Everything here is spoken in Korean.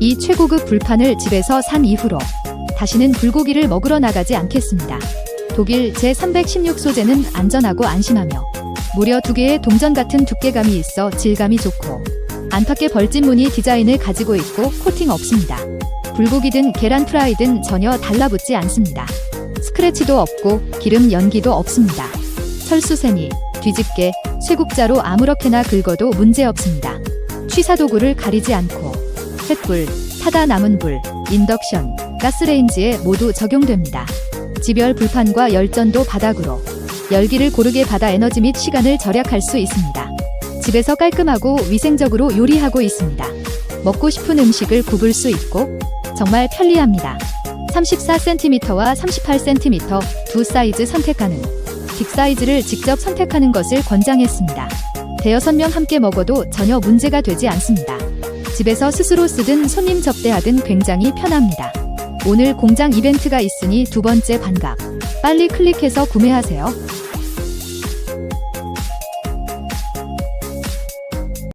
이 최고급 불판을 집에서 산 이후로 다시는 불고기를 먹으러 나가지 않겠습니다. 독일 제316 소재는 안전하고 안심하며 무려 두 개의 동전 같은 두께감이 있어 질감이 좋고 안팎의 벌집 무늬 디자인을 가지고 있고 코팅 없습니다. 불고기든 계란 프라이든 전혀 달라붙지 않습니다. 스크래치도 없고 기름 연기도 없습니다. 설수세미, 뒤집개, 쇠국자로 아무렇게나 긁어도 문제 없습니다. 취사 도구를 가리지 않고 횃불, 타다 남은 불, 인덕션, 가스레인지에 모두 적용됩니다. 지별 불판과 열전도 바닥으로 열기를 고르게 받아 에너지 및 시간을 절약할 수 있습니다. 집에서 깔끔하고 위생적으로 요리하고 있습니다. 먹고 싶은 음식을 굽을 수 있고 정말 편리합니다. 34cm와 38cm 두 사이즈 선택 가능. 빅 사이즈를 직접 선택하는 것을 권장했습니다. 대여섯 명 함께 먹어도 전혀 문제가 되지 않습니다. 집에서 스스로 쓰든 손님 접대하든 굉장히 편합니다. 오늘 공장 이벤트가 있으니 두 번째 반갑. 빨리 클릭해서 구매하세요.